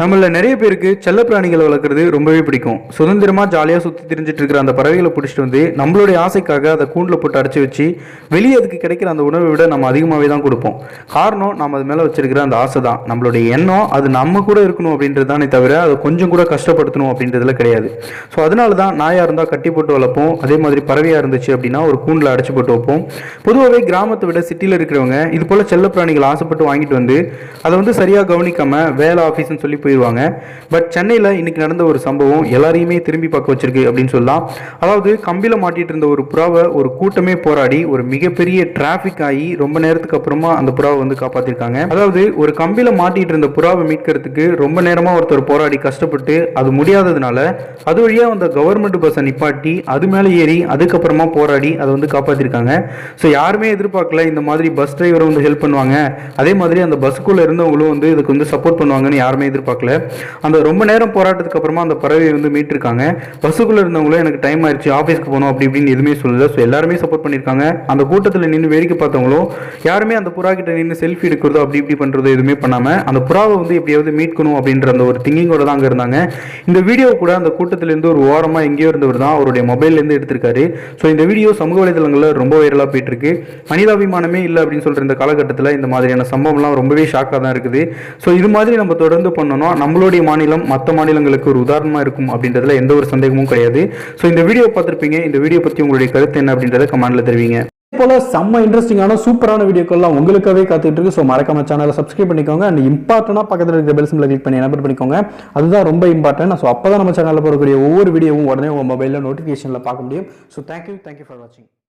நம்மள நிறைய பேருக்கு செல்லப்பிராணிகளை வளர்க்குறது ரொம்பவே பிடிக்கும். சுதந்திரமா ஜாலியாக சுற்றி தெரிஞ்சிட்டு இருக்கிற அந்த பறவைகளை பிடிச்சிட்டு வந்து நம்மளுடைய ஆசைக்காக அதை கூண்டில் போட்டு அடைச்சி வச்சு வெளியே அதுக்கு கிடைக்கிற அந்த உணவை விட நம்ம அதிகமாகவே தான் கொடுப்போம். காரணம் நம்ம அது மேலே வச்சிருக்கிற அந்த ஆசை தான். நம்மளுடைய எண்ணம் அது நம்ம கூட இருக்கணும் அப்படின்றது தானே தவிர அதை கொஞ்சம் கூட கஷ்டப்படுத்தணும் அப்படின்றதுல கிடையாது. ஸோ அதனால தான் நாயாக இருந்தால் கட்டி போட்டு வளர்ப்போம். அதே மாதிரி பறவையாக இருந்துச்சு அப்படின்னா ஒரு கூண்டில் அடைச்சி போட்டு வைப்போம். பொதுவாகவே கிராமத்தை விட சிட்டியில் இருக்கிறவங்க இது போல் செல்லப்பிராணிகள் ஆசைப்பட்டு வாங்கிட்டு வந்து அதை வந்து சரியாக கவனிக்காம வேலை ஆஃபீஸ்னு சொல்லி போயிடுவாங்க பட் சென்னையில் இன்னைக்கு நடந்த ஒரு சம்பவம் எல்லாரையுமே திரும்பி பார்க்க வச்சிருக்கு அப்படின்னு சொல்லலாம். அதாவது கம்பியில் மாட்டிட்டு இருந்த ஒரு புறாவை ஒரு கூட்டமே போராடி ஒரு மிகப்பெரிய டிராஃபிக் ஆகி ரொம்ப நேரத்துக்கு அப்புறமா அந்த புறாவை வந்து காப்பாற்றிருக்காங்க அதாவது ஒரு கம்பியில் மாட்டிட்டு இருந்த புறாவை மீட்கிறதுக்கு ரொம்ப நேரமாக ஒருத்தர் போராடி கஷ்டப்பட்டு அது முடியாததுனால அது வழியாக அந்த கவர்மெண்ட் பஸ்ஸை நிப்பாட்டி அது மேலே ஏறி அதுக்கப்புறமா போராடி அதை வந்து காப்பாற்றிருக்காங்க ஸோ யாருமே எதிர்பார்க்கல இந்த மாதிரி பஸ் டிரைவரை வந்து ஹெல்ப் பண்ணுவாங்க. அதே மாதிரி அந்த பஸ்ஸுக்குள்ளே இருந்தவங்களும் வந்து இதுக்கு வந்து சப்போர்ட் பண்ணுவாங்கன்னு யாருமே எதிர்பார்க்கல. அந்த ரொம்ப நேரம் போராட்டத்துக்கு அப்புறமா அந்த பறவையை வந்து மீட்டிருக்காங்க. பஸ்ஸுக்குள்ளே இருந்தவங்களும் எனக்கு டைம் ஆயிடுச்சு ஆஃபீஸ்க்கு போகணும் அப்படி இப்படின்னு எதுவுமே சொல்லல. ஸோ எல்லாருமே சப்போர்ட் பண்ணியிருக்காங்க. அந்த கூட்டத்தில் நின்று வேடிக்கை பார்த்தவங்களும் யாருமே அந்த புறா கிட்ட நின்று செல்ஃபி எடுக்கிறதோ அப்படி இப்படி பண்ணுறதோ எதுவுமே பண்ணாமல் அந்த புறாவை வந்து எப்படியாவது மீட்கணும் அப்படின்ற அந்த ஒரு திங்கிங்கோட தான் அங்கே இருந்தாங்க. இந்த வீடியோ கூட அந்த கூட்டத்திலேருந்து ஒரு ஓரமாக எங்கேயோ இருந்தவர் தான் அவருடைய மொபைல்லேருந்து எடுத்திருக்காரு. ஸோ இந்த வீடியோ சமூக வலைதளங்களில் ரொம்ப வைரலாக போயிட்டு இருக்கு மனிதாபிமானமே இல்லை அப்படின்னு சொல்கிற இந்த காலகட்டத்தில் இந்த மாதிரியான சம்பவம்லாம் ரொம்பவே ஷாக்காக தான் இருக்குது. ஸோ இது மாதிரி நம்ம தொடர்ந்து பண்ணணும். நம்மளுடைய மாநிலம் மற்ற மாநிலங்களுக்கு ஒரு உதாரணமாக இருக்கும் அப்படின்றதுல எந்த ஒரு சந்தேகமும் கிடையாது. ஸோ இந்த வீடியோ பார்த்துருப்பீங்க. இந்த வீடியோ பற்றி உங்களுடைய கருத்து என்ன அப்படின்றத கமெண்ட்ல தெரிவிங்க. போல செம்ம இன்ட்ரெஸ்டிங்கான சூப்பரான வீடியோக்கள்லாம் உங்களுக்காகவே காத்துட்டு இருக்கு. ஸோ மறக்காம சேனலை சப்ஸ்கிரைப் பண்ணிக்கோங்க. அண்ட் இம்பார்ட்டனா பக்கத்தில் இருக்கிற பெல் சிம்பிளை கிளிக் பண்ணி எனபிள் பண்ணிக்கோங்க. அதுதான் ரொம்ப இம்பார்ட்டன்ட் ஸோ அப்போ தான் நம்ம சேனலில் போடக்கூடிய ஒவ்வொரு வீடியோவும் உடனே உங்கள் மொபைலில் நோட்டிஃபிகேஷனில் பார்க்க முடியும். ஸோ தேங்க்யூ தேங்க்யூ ஃபார் வாட்சிங்